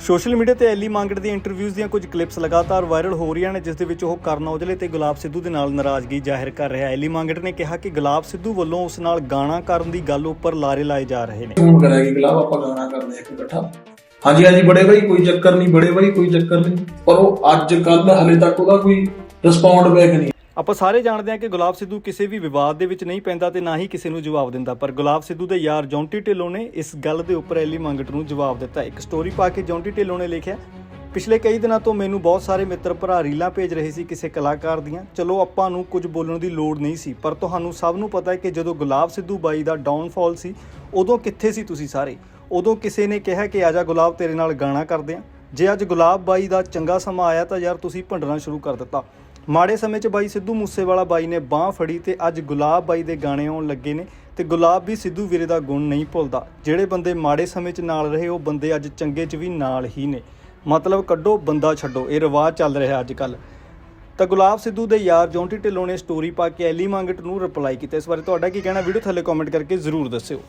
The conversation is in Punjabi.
ਸੋਸ਼ਲ ਮੀਡੀਆ ਤੇ ਐਲੀ ਮੰਗੜ ਦੀਆਂ ਇੰਟਰਵਿਊਜ਼ ਦੀਆਂ ਕੁਝ ਕਲਿੱਪਸ ਲਗਾਤਾਰ ਵਾਇਰਲ ਹੋ ਰਹੀਆਂ ਨੇ, ਜਿਸ ਦੇ ਵਿੱਚ ਉਹ ਕਰਨ ਔਜਲੇ ਤੇ ਗੁਲਾਬ ਸਿੱਧੂ ਦੇ ਨਾਲ ਨਾਰਾਜ਼ਗੀ ਜ਼ਾਹਿਰ ਕਰ ਰਿਹਾ ਹੈ। ਐਲੀ ਮੰਗੜ ਨੇ ਕਿਹਾ ਕਿ ਗੁਲਾਬ ਸਿੱਧੂ ਵੱਲੋਂ ਉਸ ਨਾਲ ਗਾਣਾ ਕਰਨ ਦੀ ਗੱਲ ਉੱਪਰ ਲਾਰੇ ਲਾਏ ਜਾ ਰਹੇ ਨੇ। ਫੋਨ ਕਰਿਆ ਕਿ ਗਲਾਬ, ਆਪਾਂ ਗਾਣਾ ਕਰਦੇ ਹਾਂ ਇੱਕ ਇਕੱਠਾ। ਹਾਂਜੀ ਹਾਂਜੀ, ਬੜੇ ਭਾਈ ਕੋਈ ਚੱਕਰ ਨਹੀਂ, ਬੜੇ ਭਾਈ ਕੋਈ ਚੱਕਰ ਨਹੀਂ। ਪਰ ਉਹ ਅੱਜ ਕੱਲ ਹਲੇ ਤੱਕ ਉਹਦਾ ਕੋਈ ਰਿਸਪੌਂਡ ਬੈਕ ਨਹੀਂ। ਆਪਾਂ ਸਾਰੇ ਜਾਣਦੇ ਹਾਂ ਕਿ ਗੁਲਾਬ ਸਿੱਧੂ ਕਿਸੇ ਵੀ ਵਿਵਾਦ ਦੇ ਵਿੱਚ ਨਹੀਂ ਪੈਂਦਾ ਤੇ ਨਾ ਹੀ ਕਿਸੇ ਨੂੰ ਜਵਾਬ ਦਿੰਦਾ, ਪਰ ਗੁਲਾਬ ਸਿੱਧੂ ਦੇ ਯਾਰ ਜੌਂਟੀ ਢਿੱਲੋਂ ਨੇ ਇਸ ਗੱਲ ਦੇ ਉੱਪਰ ਐਲੀ ਮੰਗਟ ਨੂੰ ਜਵਾਬ ਦਿੱਤਾ। ਇੱਕ ਸਟੋਰੀ ਪਾ ਕੇ ਜੌਂਟੀ ਢਿੱਲੋਂ ਨੇ ਲਿਖਿਆ, ਪਿਛਲੇ ਕਈ ਦਿਨਾਂ ਤੋਂ ਮੈਨੂੰ ਬਹੁਤ ਸਾਰੇ ਮਿੱਤਰ ਭਰਾ ਰੀਲਾਂ ਭੇਜ ਰਹੇ ਸੀ ਕਿਸੇ ਕਲਾਕਾਰ ਦੀਆਂ। ਚਲੋ ਆਪਾਂ ਨੂੰ ਕੁਝ ਬੋਲਣ ਦੀ ਲੋੜ ਨਹੀਂ ਸੀ, ਪਰ ਤੁਹਾਨੂੰ ਸਭ ਨੂੰ ਪਤਾ ਹੈ ਕਿ ਜਦੋਂ ਗੁਲਾਬ ਸਿੱਧੂ ਬਾਈ ਦਾ ਡਾਊਨਫਾਲ ਸੀ, ਉਦੋਂ ਕਿੱਥੇ ਸੀ ਤੁਸੀਂ ਸਾਰੇ? ਉਦੋਂ ਕਿਸੇ ਨੇ ਕਿਹਾ ਕਿ ਆਜਾ ਗੁਲਾਬ ਤੇਰੇ ਨਾਲ ਗਾਣਾ ਕਰਦੇ ਆਂ। ਜੇ ਅੱਜ ਗੁਲਾਬ ਬਾਈ ਦਾ ਚੰਗਾ ਸਮਾਂ ਆਇਆ ਤਾਂ ਯਾਰ ਤੁਸੀਂ ਭੰਡਣਾ ਸ਼ੁਰੂ ਕਰ ਦਿੱਤਾ। ਮਾੜੇ ਸਮੇਂ 'ਚ ਬਾਈ ਸਿੱਧੂ ਮੂਸੇਵਾਲਾ ਬਾਈ ਨੇ ਬਾਹ ਫੜੀ ਤੇ ਅੱਜ ਗੁਲਾਬ ਬਾਈ ਦੇ ਗਾਣੇ ਆਉਣ ਲੱਗੇ ਨੇ ਤੇ ਗੁਲਾਬ ਵੀ ਸਿੱਧੂ ਵੀਰੇ ਦਾ ਗੁਣ ਨਹੀਂ ਭੁੱਲਦਾ। ਜਿਹੜੇ ਬੰਦੇ ਮਾੜੇ ਸਮੇਂ 'ਚ ਨਾਲ ਰਹੇ, ਉਹ ਬੰਦੇ ਅੱਜ ਚੰਗੇ 'ਚ ਵੀ ਨਾਲ ਹੀ ਨੇ। ਮਤਲਬ ਕੱਢੋ, ਬੰਦਾ ਛੱਡੋ। ਇਹ ਰਿਵਾਜ ਚੱਲ ਰਿਹਾ ਅੱਜ ਕੱਲ ਤਾਂ ਗੁਲਾਬ ਸਿੱਧੂ ਦੇ ਯਾਰ ਜੌਂਟੀ ਢਿੱਲੋਂ ਨੇ ਸਟੋਰੀ ਪਾ ਕੇ ਐਲੀ ਮੰਗਟ ਨੂੰ ਰਿਪਲਾਈ ਕੀਤਾ। ਇਸ ਬਾਰੇ ਤੁਹਾਡਾ ਕੀ ਕਹਿਣਾ? ਵੀਡੀਓ ਥੱਲੇ ਕਮੈਂਟ ਕਰਕੇ ਜ਼ਰੂਰ ਦੱਸਿਓ।